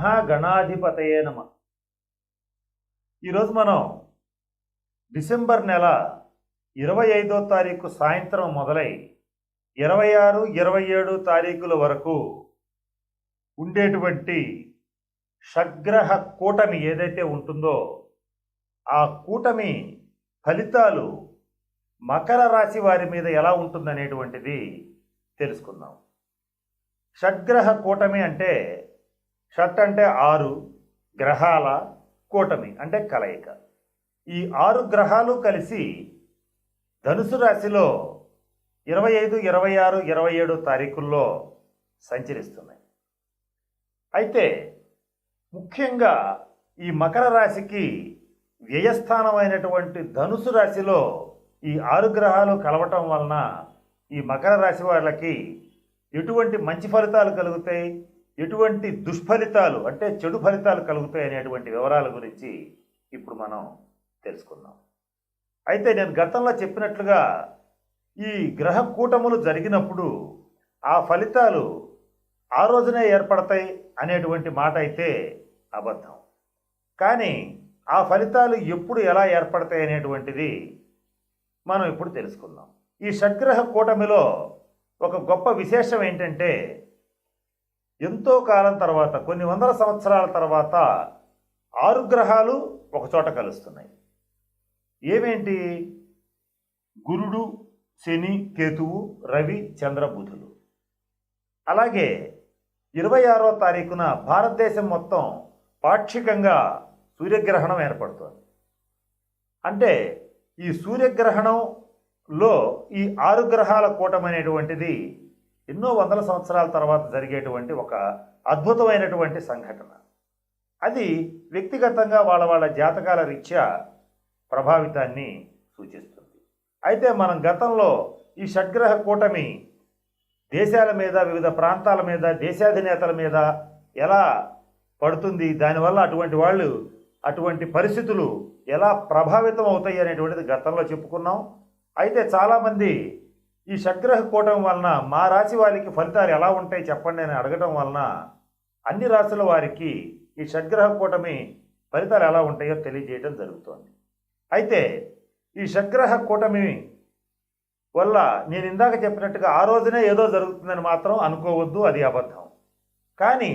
మహాగణాధిపతయే నమ. ఈరోజు మనం డిసెంబర్ నెల ఇరవై ఐదో తారీఖు సాయంత్రం మొదలై ఇరవై ఆరు ఇరవై ఏడు తారీఖుల వరకు ఉండేటువంటి షగ్రహ కూటమి ఏదైతే ఉంటుందో ఆ కూటమి ఫలితాలు మకర రాశి వారి మీద ఎలా ఉంటుందనేటువంటిది తెలుసుకుందాం. షడ్గ్రహ కూటమి అంటే షట్ అంటే ఆరు గ్రహాల కూటమి అంటే కలయిక. ఈ ఆరు గ్రహాలు కలిసి ధనుసు రాశిలో ఇరవై ఐదు ఇరవై ఆరు ఇరవై ఏడు తారీఖుల్లో సంచరిస్తున్నాయి. అయితే ముఖ్యంగా ఈ మకర రాశికి వ్యయస్థానమైనటువంటి ధనుసు రాశిలో ఈ ఆరు గ్రహాలు కలవటం వలన ఈ మకర రాశి వాళ్ళకి ఎటువంటి మంచి ఫలితాలు కలుగుతాయి? ఎటువంటి దుష్ఫలితాలు అంటే చెడు ఫలితాలు కలుగుతాయి అనేటువంటి వివరాల గురించి ఇప్పుడు మనం తెలుసుకుందాం. అయితే నేను గతంలో చెప్పినట్లుగా ఈ గ్రహ కూటములు జరిగినప్పుడు ఆ ఫలితాలు ఆ రోజునే ఏర్పడతాయి అనేటువంటి మాట అయితే అబద్ధం. కానీ ఆ ఫలితాలు ఎప్పుడు ఎలా ఏర్పడతాయి అనేటువంటిది మనం ఇప్పుడు తెలుసుకుందాం. ఈ షడ్గ్రహ కూటమిలో ఒక గొప్ప విశేషం ఏంటంటే ఎంతో కాలం తర్వాత కొన్ని వందల సంవత్సరాల తర్వాత ఆరు గ్రహాలు ఒక చోట కలుస్తున్నాయి. ఏమేంటి? గురుడు శని కేతువు రవి చంద్రబుధులు అలాగే ఇరవై ఆరో తారీఖున భారతదేశం మొత్తం పాక్షికంగా సూర్యగ్రహణం ఏర్పడుతోంది. అంటే ఈ సూర్యగ్రహణంలో ఈ ఆరు గ్రహాల కూటమనేటువంటిది ఎన్నో వందల సంవత్సరాల తర్వాత జరిగేటువంటి ఒక అద్భుతమైనటువంటి సంఘటన. అది వ్యక్తిగతంగా వాళ్ళ వాళ్ళ జాతకాల రీత్యా ప్రభావితాన్ని సూచిస్తుంది. అయితే మనం గతంలో ఈ షడ్గ్రహ కూటమి దేశాల మీద వివిధ ప్రాంతాల మీద దేశాధినేతల మీద ఎలా పడుతుంది దానివల్ల అటువంటి వాళ్ళు అటువంటి పరిస్థితులు ఎలా ప్రభావితం అవుతాయి అనేటువంటిది గతంలో చెప్పుకున్నాం. అయితే చాలామంది ఈ షగ్రహ కూటమి వలన మా రాశి వారికి ఫలితాలు ఎలా ఉంటాయి చెప్పండి అని అడగటం వలన అన్ని రాశుల వారికి ఈ షడ్గ్రహ కూటమి ఫలితాలు ఎలా ఉంటాయో తెలియజేయడం జరుగుతోంది. అయితే ఈ షడ్గ్రహ కూటమి వల్ల నేను ఇందాక చెప్పినట్టుగా ఆ రోజునే ఏదో జరుగుతుందని మాత్రం అనుకోవద్దు అది అబద్ధం. కానీ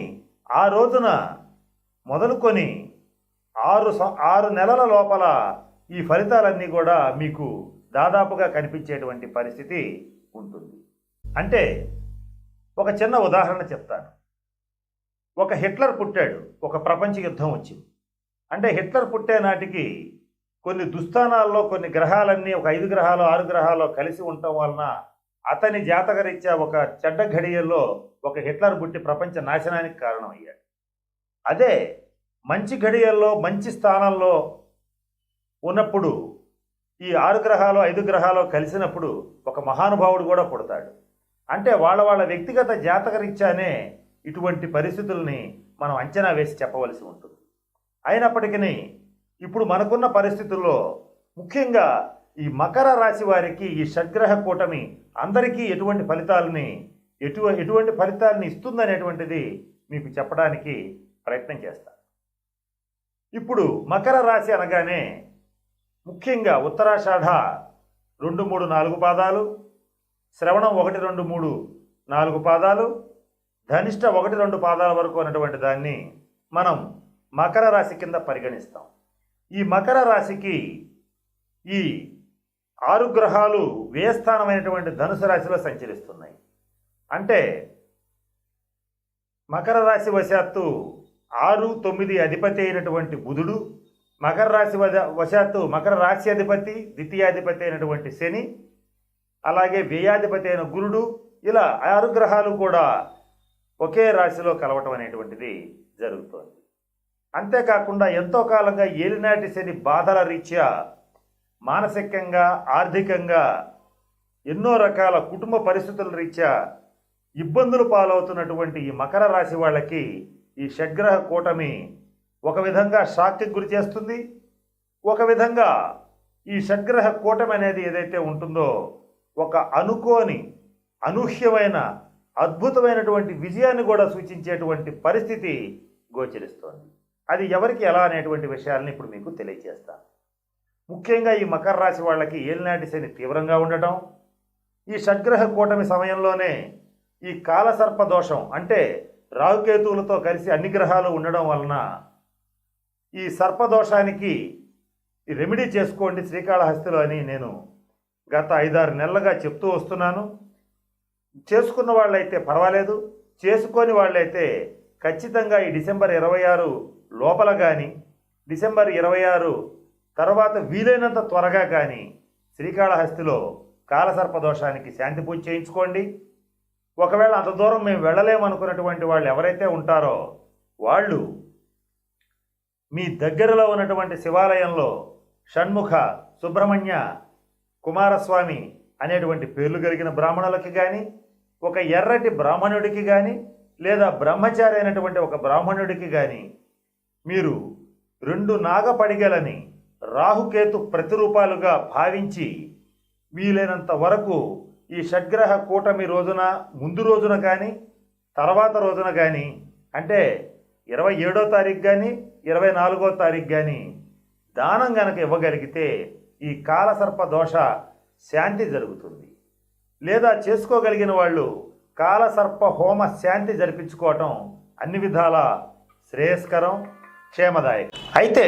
ఆ రోజున మొదలుకొని ఆరు ఆరు నెలల లోపల ఈ ఫలితాలన్నీ కూడా మీకు దాదాపుగా కనిపించేటువంటి పరిస్థితి ఉంటుంది. అంటే ఒక చిన్న ఉదాహరణ చెప్తాను. ఒక హిట్లర్ పుట్టాడు. ఒక ప్రపంచ యుద్ధం వచ్చింది. అంటే హిట్లర్ పుట్టే నాటికి కొన్ని దుస్థానాల్లో కొన్ని గ్రహాలన్నీ ఒక ఐదు గ్రహాలు ఆరు గ్రహాలు కలిసి ఉండటం వలన అతని జాతకరీత్యా ఒక చెడ్డ ఘడియల్లో ఒక హిట్లర్ పుట్టి ప్రపంచ నాశనానికి కారణమయ్యాడు. అదే మంచి ఘడియల్లో మంచి స్థానంలో ఉన్నప్పుడు ఈ ఆరు గ్రహాలు ఐదు గ్రహాలు కలిసినప్పుడు ఒక మహానుభావుడు కూడా పుడతాడు. అంటే వాళ్ళ వాళ్ళ వ్యక్తిగత జాతకరీత్యానే ఇటువంటి పరిస్థితుల్ని మనం అంచనా వేసి చెప్పవలసి ఉంటుంది. అయినప్పటికీ ఇప్పుడు మనకున్న పరిస్థితుల్లో ముఖ్యంగా ఈ మకర రాశి వారికి ఈ షడ్గ్రహ కూటమి అందరికీ ఎటువంటి ఫలితాలని ఎటు ఎటువంటి ఫలితాలని ఇస్తుందనేటువంటిది మీకు చెప్పడానికి ప్రయత్నం చేస్తాను ఇప్పుడు మకర రాశి అనగానే ముఖ్యంగా ఉత్తరాషాఢ రెండు మూడు నాలుగు పాదాలు శ్రవణం ఒకటి రెండు మూడు నాలుగు పాదాలు ధనిష్ట ఒకటి రెండు పాదాల వరకు అనేటువంటి దాన్ని మనం మకర రాశి కింద పరిగణిస్తాం. ఈ మకర రాశికి ఈ ఆరు గ్రహాలు వ్యయస్థానమైనటువంటి ధనుసు రాశిలో సంచరిస్తున్నాయి. అంటే మకర రాశి వశాత్తు ఆరు తొమ్మిది అధిపతి అయినటువంటి బుధుడు మకర రాశి వద- వశాత్తు మకర రాశి అధిపతి ద్వితీయాధిపతి అయినటువంటి శని అలాగే వ్యయాధిపతి అయిన గురుడు ఇలా ఆరు గ్రహాలు కూడా ఒకే రాశిలో కలవటం అనేటువంటిది జరుగుతోంది. అంతేకాకుండా ఎంతో కాలంగా ఏలినాటి శని బాధల రీత్యా మానసికంగా ఆర్థికంగా ఎన్నో రకాల కుటుంబ పరిస్థితుల రీత్యా ఇబ్బందులు పాలవుతున్నటువంటి ఈ మకర రాశి వాళ్ళకి ఈ షడ్గ్రహ కూటమి ఒక విధంగా షాక్కి గురి చేస్తుంది. ఒక విధంగా ఈ షడ్గ్రహ కూటమి అనేది ఏదైతే ఉంటుందో ఒక అనుకోని అనూహ్యమైన అద్భుతమైనటువంటి విజయాన్ని కూడా సూచించేటువంటి పరిస్థితి గోచరిస్తోంది. అది ఎవరికి ఎలా అనేటువంటి విషయాలను ఇప్పుడు మీకు తెలియజేస్తాను ముఖ్యంగా ఈ మకర రాశి వాళ్ళకి ఏలినాటి శని తీవ్రంగా ఉండటం ఈ షడ్గ్రహ కూటమి సమయంలోనే ఈ కాలసర్ప దోషం అంటే రాహుకేతువులతో కలిసి అన్ని గ్రహాలు ఉండడం వలన ఈ సర్పదోషానికి ఈ రెమెడీ చేసుకోండి శ్రీకాళహస్తిలో అని నేను గత ఐదారు నెలలుగా చెప్తూ వస్తున్నాను. చేసుకున్న వాళ్ళైతే పర్వాలేదు. చేసుకొని వాళ్ళైతే ఖచ్చితంగా ఈ డిసెంబర్ ఇరవై ఆరు లోపల కానీ డిసెంబర్ ఇరవై ఆరు తర్వాత వీలైనంత త్వరగా కానీ శ్రీకాళహస్తిలో కాలసర్పదోషానికి శాంతి పూజ చేయించుకోండి. ఒకవేళ అంత దూరం మేము వెళ్ళలేమనుకున్నటువంటి వాళ్ళు ఎవరైతే ఉంటారో వాళ్ళు మీ దగ్గరలో ఉన్నటువంటి శివాలయంలో షణ్ముఖ సుబ్రహ్మణ్య కుమారస్వామి అనేటువంటి పేర్లు కలిగిన బ్రాహ్మణులకి కానీ ఒక ఎర్రటి బ్రాహ్మణుడికి కానీ లేదా బ్రహ్మచారి అయినటువంటి ఒక బ్రాహ్మణుడికి కానీ మీరు రెండు నాగపడిగలని రాహుకేతు ప్రతిరూపాలుగా భావించి వీలైనంత వరకు ఈ షడ్గ్రహ కూటమి రోజున ముందు రోజున కానీ తర్వాత రోజున కానీ అంటే ఇరవై ఏడో తారీఖు కానీ ఇరవై నాలుగో తారీఖు కానీ దానం గనక ఇవ్వగలిగితే ఈ కాలసర్ప దోష శాంతి జరుగుతుంది. లేదా చేసుకోగలిగిన వాళ్ళు కాలసర్ప హోమ శాంతి జరిపించుకోవటం అన్ని విధాల శ్రేయస్కరం క్షేమదాయకం. అయితే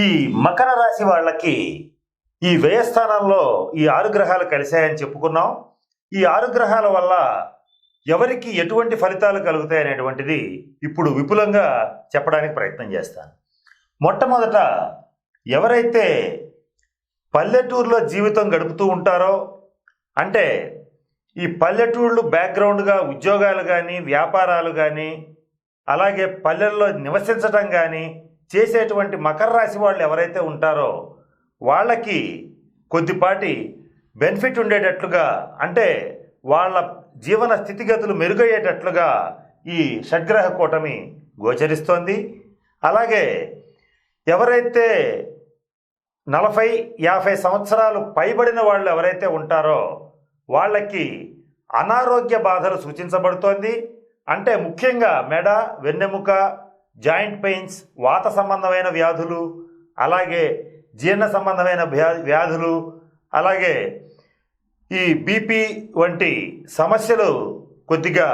ఈ మకర రాశి వాళ్ళకి ఈ వ్యయస్థానంలో ఈ ఆరు గ్రహాలు కలిశాయని చెప్పుకున్నాం. ఈ ఆరు గ్రహాల వల్ల ఎవరికి ఎటువంటి ఫలితాలు కలుగుతాయి అనేటువంటిది ఇప్పుడు విపులంగా చెప్పడానికి ప్రయత్నం చేస్తాను. మొట్టమొదట ఎవరైతే పల్లెటూరులో జీవితం గడుపుతూ ఉంటారో అంటే ఈ పల్లెటూళ్ళు బ్యాక్గ్రౌండ్గా ఉద్యోగాలు కానీ వ్యాపారాలు కానీ అలాగే పల్లెల్లో నివసించడం కానీ చేసేటువంటి మకర రాశి వాళ్ళు ఎవరైతే ఉంటారో వాళ్ళకి కొద్దిపాటి బెనిఫిట్ ఉండేటట్లుగా అంటే వాళ్ళ జీవన స్థితిగతులు మెరుగయ్యేటట్లుగా ఈ షడ్గ్రహ కూటమి గోచరిస్తోంది. అలాగే ఎవరైతే నలభై యాభై సంవత్సరాలు పైబడిన వాళ్ళు ఎవరైతే ఉంటారో వాళ్ళకి అనారోగ్య బాధలు సూచించబడుతోంది. అంటే ముఖ్యంగా మెడ వెన్నెముక జాయింట్ పెయిన్స్ వాత సంబంధమైన వ్యాధులు అలాగే జీర్ణ సంబంధమైన వ్యా- వ్యాధులు అలాగే ఈ బీపీ వంటి సమస్యలు కొద్దిగా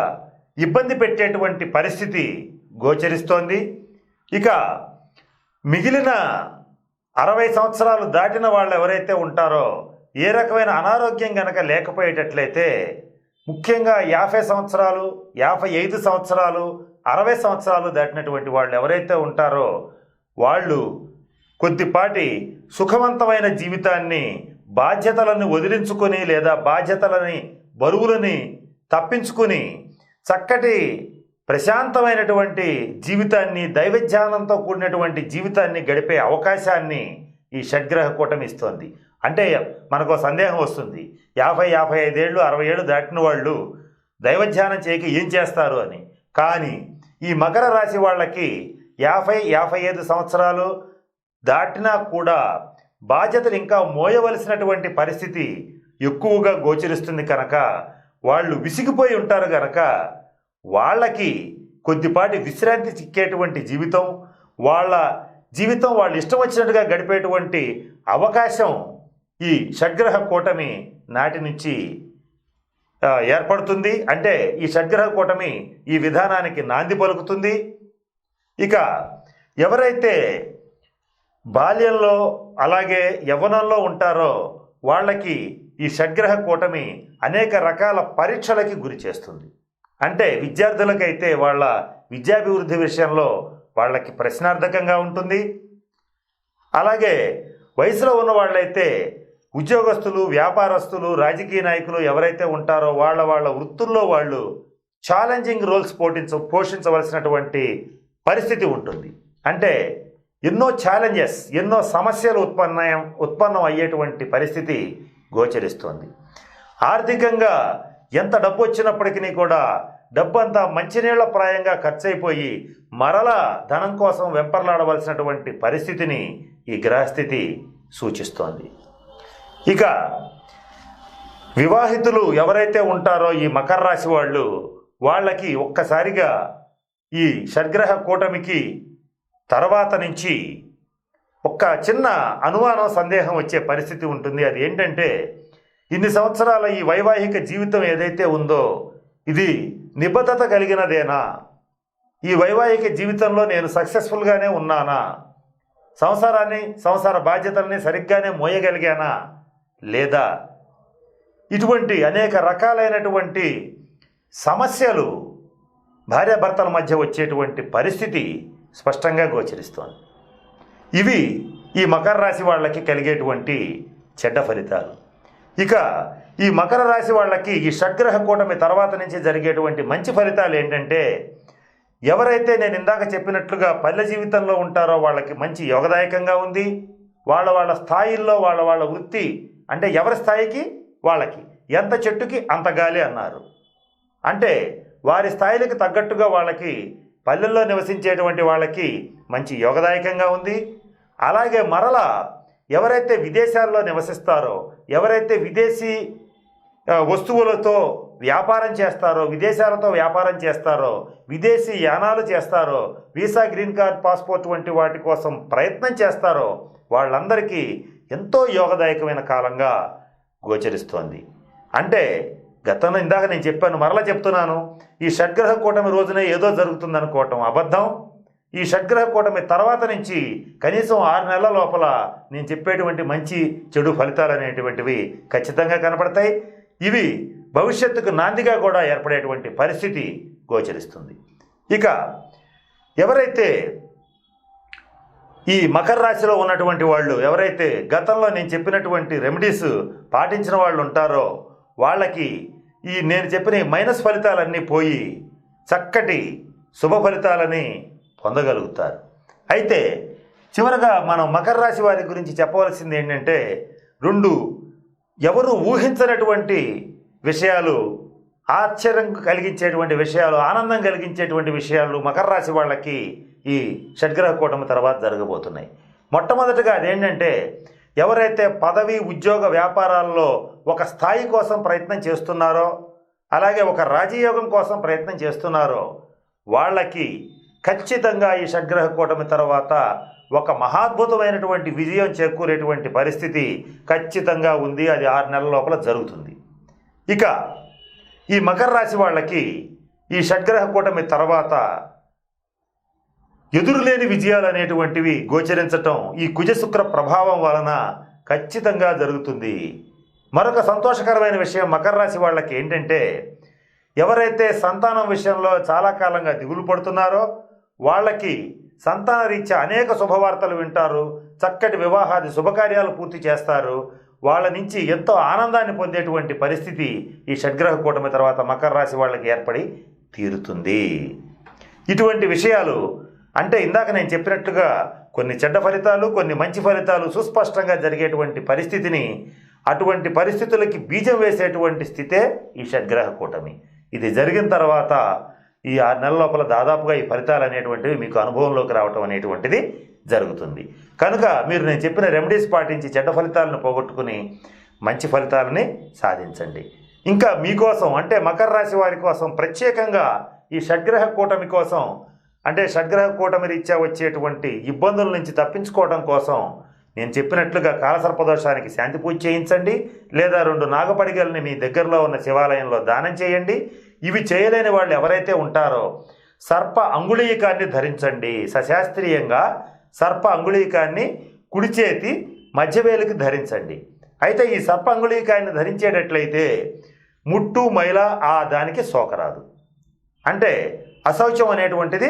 ఇబ్బంది పెట్టేటువంటి పరిస్థితి గోచరిస్తోంది. ఇక మిగిలిన అరవై సంవత్సరాలు దాటిన వాళ్ళు ఎవరైతే ఉంటారో ఏ రకమైన అనారోగ్యం గనక లేకపోయేటట్లయితే ముఖ్యంగా యాభై సంవత్సరాలు యాభై ఐదు సంవత్సరాలు అరవై సంవత్సరాలు దాటినటువంటి వాళ్ళు ఎవరైతే ఉంటారో వాళ్ళు కొద్దిపాటి సుఖవంతమైన జీవితాన్ని బాధ్యతలను వదిలించుకొని లేదా బాధ్యతలని బరువులని తప్పించుకుని చక్కటి ప్రశాంతమైనటువంటి జీవితాన్ని దైవజ్ఞానంతో కూడినటువంటి జీవితాన్ని గడిపే అవకాశాన్ని ఈ షడ్గ్రహ కూటమి ఇస్తోంది. అంటే మనకు సందేహం వస్తుంది. యాభై యాభై ఐదేళ్ళు అరవై ఏళ్ళు దాటిన వాళ్ళు దైవధ్యానం చేయక ఏం చేస్తారు అని. కానీ ఈ మకర రాశి వాళ్ళకి యాభై యాభై ఐదు సంవత్సరాలు దాటినా కూడా బాధ్యతలు ఇంకా మోయవలసినటువంటి పరిస్థితి ఎక్కువగా గోచరిస్తుంది కనుక వాళ్ళు విసిగిపోయి ఉంటారు కనుక వాళ్ళకి కొద్దిపాటి విశ్రాంతి చిక్కేటువంటి జీవితం వాళ్ళ జీవితం వాళ్ళు ఇష్టం వచ్చినట్టుగా గడిపేటువంటి అవకాశం ఈ షడ్గ్రహ కూటమి నాటి నుంచి ఏర్పడుతుంది. అంటే ఈ షడ్గ్రహ కూటమి ఈ విధానానికి నాంది పలుకుతుంది. ఇక ఎవరైతే బాల్యంలో అలాగే యవ్వనంలో ఉంటారో వాళ్ళకి ఈ షడ్గ్రహ కూటమి అనేక రకాల పరీక్షలకి గురి చేస్తుంది. అంటే విద్యార్థులకైతే వాళ్ళ విద్యాభివృద్ధి విషయంలో వాళ్ళకి ప్రశ్నార్థకంగా ఉంటుంది. అలాగే వయసులో ఉన్న వాళ్ళైతే ఉద్యోగస్తులు వ్యాపారస్తులు రాజకీయ నాయకులు ఎవరైతే ఉంటారో వాళ్ళ వాళ్ళ వృత్తుల్లో వాళ్ళు ఛాలెంజింగ్ రోల్స్ పోటించ పోషించవలసినటువంటి పరిస్థితి ఉంటుంది. అంటే ఎన్నో ఛాలెంజెస్ ఎన్నో సమస్యలు ఉత్పన్న ఉత్పన్నం అయ్యేటువంటి పరిస్థితి గోచరిస్తోంది. ఆర్థికంగా ఎంత డబ్బు వచ్చినప్పటికీ కూడా డబ్బు అంతా మంచినీళ్ళ ప్రాయంగా ఖర్చయిపోయి మరలా ధనం కోసం వెంపర్లాడవలసినటువంటి పరిస్థితిని ఈ గ్రహస్థితి సూచిస్తోంది. ఇక వివాహితులు ఎవరైతే ఉంటారో ఈ మకర రాశి వాళ్ళు వాళ్ళకి ఒక్కసారిగా ఈ షడ్గ్రహ కూటమికి తర్వాత నుంచి ఒక్క చిన్న అనుమానం సందేహం వచ్చే పరిస్థితి ఉంటుంది. అది ఏంటంటే ఇన్ని సంవత్సరాల ఈ వైవాహిక జీవితం ఏదైతే ఉందో ఇది నిబద్ధత కలిగినదేనా? ఈ వైవాహిక జీవితంలో నేను సక్సెస్ఫుల్గానే ఉన్నానా? సంసారాన్ని సంసార బాధ్యతల్ని సరిగ్గానే మోయగలిగానా? లేదా? ఇటువంటి అనేక రకాలైనటువంటి సమస్యలు భార్యాభర్తల మధ్య వచ్చేటువంటి పరిస్థితి స్పష్టంగా గోచరిస్తోంది. ఇవి ఈ మకర రాశి వాళ్ళకి కలిగేటువంటి చెడ్డ ఫలితాలు. ఇక ఈ మకర రాశి వాళ్ళకి ఈ షడ్గ్రహ కూటమి తర్వాత నుంచి జరిగేటువంటి మంచి ఫలితాలు ఏంటంటే ఎవరైతే నేను ఇందాక చెప్పినట్లుగా పల్లె జీవితంలో ఉంటారో వాళ్ళకి మంచి యోగదాయకంగా ఉంది. వాళ్ళ వాళ్ళ స్థాయిల్లో వాళ్ళ వాళ్ళ వృత్తి అంటే ఎవరి స్థాయికి? వాళ్ళకి. ఎంత చెట్టుకి? అంత గాలి అన్నారు. అంటే వారి స్థాయిలకు తగ్గట్టుగా వాళ్ళకి పల్లెల్లో నివసించేటువంటి వాళ్ళకి మంచి యోగదాయకంగా ఉంది. అలాగే మరలా ఎవరైతే విదేశాల్లో నివసిస్తారో ఎవరైతే విదేశీ వస్తువులతో వ్యాపారం చేస్తారో విదేశాలతో వ్యాపారం చేస్తారో విదేశీ యానాలు చేస్తారో వీసా గ్రీన్ కార్డ్ పాస్పోర్ట్ వంటి వాటి కోసం ప్రయత్నం చేస్తారో వాళ్ళందరికీ ఎంతో యోగదాయకమైన కాలంగా గోచరిస్తోంది. అంటే గతంలో ఇందాక నేను చెప్పాను మరలా చెప్తున్నాను ఈ షడ్గ్రహ కూటమి రోజునే ఏదో జరుగుతుందనుకోవటం అబద్ధం. ఈ షడ్గ్రహ కూటమి తర్వాత నుంచి కనీసం ఆరు నెలల లోపల నేను చెప్పేటువంటి మంచి చెడు ఫలితాలు అనేటువంటివి ఖచ్చితంగా కనపడతాయి. ఇవి భవిష్యత్తుకు నాందిగా కూడా ఏర్పడేటువంటి పరిస్థితి గోచరిస్తుంది. ఇక ఎవరైతే ఈ మకర రాశిలో ఉన్నటువంటి వాళ్ళు ఎవరైతే గతంలో నేను చెప్పినటువంటి రెమెడీస్ పాటించిన వాళ్ళు ఉంటారో వాళ్ళకి ఈ నేను చెప్పిన మైనస్ ఫలితాలన్నీ పోయి చక్కటి శుభ ఫలితాలని పొందగలుగుతారు. అయితే చివరగా మనం మకర రాశి వారి గురించి చెప్పవలసింది ఏంటంటే రెండు ఎవరు ఊహించనటువంటి విషయాలు ఆశ్చర్యం కలిగించేటువంటి విషయాలు ఆనందం కలిగించేటువంటి విషయాలు మకర రాశి వాళ్ళకి ఈ షడ్గ్రహ కూటమి తర్వాత జరగబోతున్నాయి. మొట్టమొదటిగా అదేంటంటే ఎవరైతే పదవి ఉద్యోగ వ్యాపారాల్లో ఒక స్థాయి కోసం ప్రయత్నం చేస్తున్నారో అలాగే ఒక రాజయోగం కోసం ప్రయత్నం చేస్తున్నారో వాళ్ళకి ఖచ్చితంగా ఈ షడ్గ్రహ కూటమి తర్వాత ఒక మహాద్భుతమైనటువంటి విజయం చేకూరేటువంటి పరిస్థితి ఖచ్చితంగా ఉంది. అది ఆరు నెలల లోపల జరుగుతుంది. ఇక ఈ మకర రాశి వాళ్ళకి ఈ షడ్గ్రహ కూటమి తర్వాత ఎదురులేని విజయాలు అనేటువంటివి గోచరించటం ఈ కుజశుక్ర ప్రభావం వలన ఖచ్చితంగా జరుగుతుంది. మరొక సంతోషకరమైన విషయం మకర రాశి వాళ్ళకి ఏంటంటే ఎవరైతే సంతానం విషయంలో చాలా కాలంగా దిగులు పడుతున్నారో వాళ్ళకి సంతాన రీత్యా అనేక శుభవార్తలు వింటారు చక్కటి వివాహాది శుభకార్యాలు పూర్తి చేస్తారు వాళ్ళ నుంచి ఎంతో ఆనందాన్ని పొందేటువంటి పరిస్థితి ఈ షడ్గ్రహ కూటమి తర్వాత మకర రాశి వాళ్ళకి ఏర్పడి తీరుతుంది. ఇటువంటి విషయాలు అంటే ఇందాక నేను చెప్పినట్లుగా కొన్ని చెడ్డ ఫలితాలు కొన్ని మంచి ఫలితాలు సుస్పష్టంగా జరిగేటువంటి పరిస్థితిని అటువంటి పరిస్థితులకి బీజం వేసేటువంటి స్థితే ఈ షడ్గ్రహ కూటమి. ఇది జరిగిన తర్వాత ఈ ఆరు నెలల లోపల దాదాపుగా ఈ ఫలితాలు అనేటువంటివి మీకు అనుభవంలోకి రావటం అనేటువంటిది జరుగుతుంది. కనుక మీరు నేను చెప్పిన రెమెడీస్ పాటించి చెడ్డ ఫలితాలను పోగొట్టుకుని మంచి ఫలితాలని సాధించండి. ఇంకా మీకోసం అంటే మకర రాశి వారి కోసం ప్రత్యేకంగా ఈ షడ్గ్రహ కూటమి కోసం అంటే షడ్గ్రహ కూటమి రీత్యా వచ్చేటువంటి ఇబ్బందుల నుంచి తప్పించుకోవడం కోసం నేను చెప్పినట్లుగా కాలసర్పదోషానికి శాంతి పూజ చేయించండి లేదా రెండు నాగపడిగల్ని మీ దగ్గరలో ఉన్న శివాలయంలో దానం చేయండి. ఇవి చేయలేని వాళ్ళు ఎవరైతే ఉంటారో సర్ప అంగుళీకాన్ని ధరించండి. సశాస్త్రీయంగా సర్ప అంగుళీకాన్ని కుడి చేతి మధ్యవేలికి ధరించండి. అయితే ఈ సర్ప అంగుళీకాన్ని ధరించేటట్లయితే ముట్టు మైల ఆ దానికి సోకరాదు అంటే అశౌచం అనేటువంటిది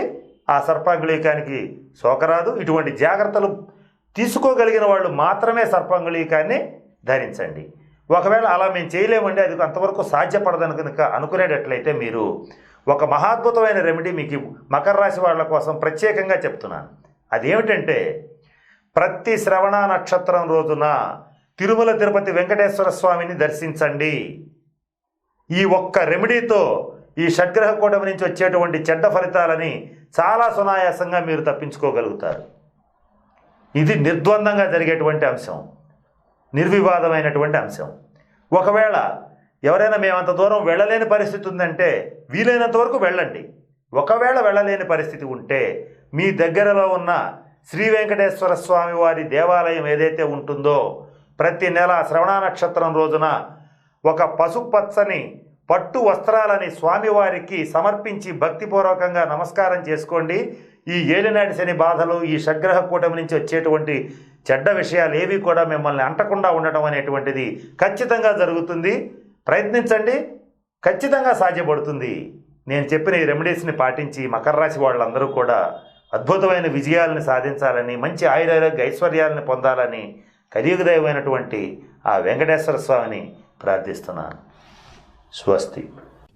ఆ సర్పాంగుళీకానికి సోకరాదు ఇటువంటి జాగ్రత్తలు తీసుకోగలిగిన వాళ్ళు మాత్రమే సర్పాంగుళీకాన్ని ధరించండి. ఒకవేళ అలా మేము చేయలేమండి అది అంతవరకు సాధ్యపడదని కనుక అనుకునేటట్లయితే మీరు ఒక మహాద్భుతమైన రెమెడీ మీకు మకర రాశి వాళ్ళ కోసం ప్రత్యేకంగా చెప్తున్నాను. అదేమిటంటే ప్రతి శ్రవణ నక్షత్రం రోజున తిరుమల తిరుపతి వెంకటేశ్వర స్వామిని దర్శించండి. ఈ ఒక్క రెమెడీతో ఈ షడ్గ్రహ కూటమి నుంచి వచ్చేటువంటి చెడ్డ ఫలితాలని చాలా సునాయాసంగా మీరు తప్పించుకోగలుగుతారు. ఇది నిర్ద్వందంగా జరిగేటువంటి అంశం. నిర్వివాదమైనటువంటి అంశం. ఒకవేళ ఎవరైనా మేమంత దూరం వెళ్ళలేని పరిస్థితి ఉందంటే వీలైనంత వరకు వెళ్ళండి. ఒకవేళ వెళ్ళలేని పరిస్థితి ఉంటే మీ దగ్గరలో ఉన్న శ్రీ వెంకటేశ్వర స్వామి వారి దేవాలయం ఏదైతే ఉంటుందో ప్రతి నెల శ్రవణ నక్షత్రం రోజున ఒక పసుపచ్చని పట్టు వస్త్రాలని స్వామివారికి సమర్పించి భక్తిపూర్వకంగా నమస్కారం చేసుకోండి. ఈ ఏలినాటి శని బాధలు ఈ షగ్రహ కూటమి నుంచి వచ్చేటువంటి చెడ్డ విషయాలు ఏవి కూడా మిమ్మల్ని అంటకుండా ఉండటం అనేటువంటిది ఖచ్చితంగా జరుగుతుంది. ప్రయత్నించండి. ఖచ్చితంగా సాధ్యపడుతుంది. నేను చెప్పిన ఈ రెమెడీస్ని పాటించి మకర రాశి వాళ్ళందరూ కూడా అద్భుతమైన విజయాలను సాధించాలని మంచి ఆయురారోగ్య ఐశ్వర్యాలను పొందాలని కలియుగదైవమైనటువంటి ఆ వెంకటేశ్వర స్వామిని ప్రార్థిస్తున్నాను. స్వస్తి.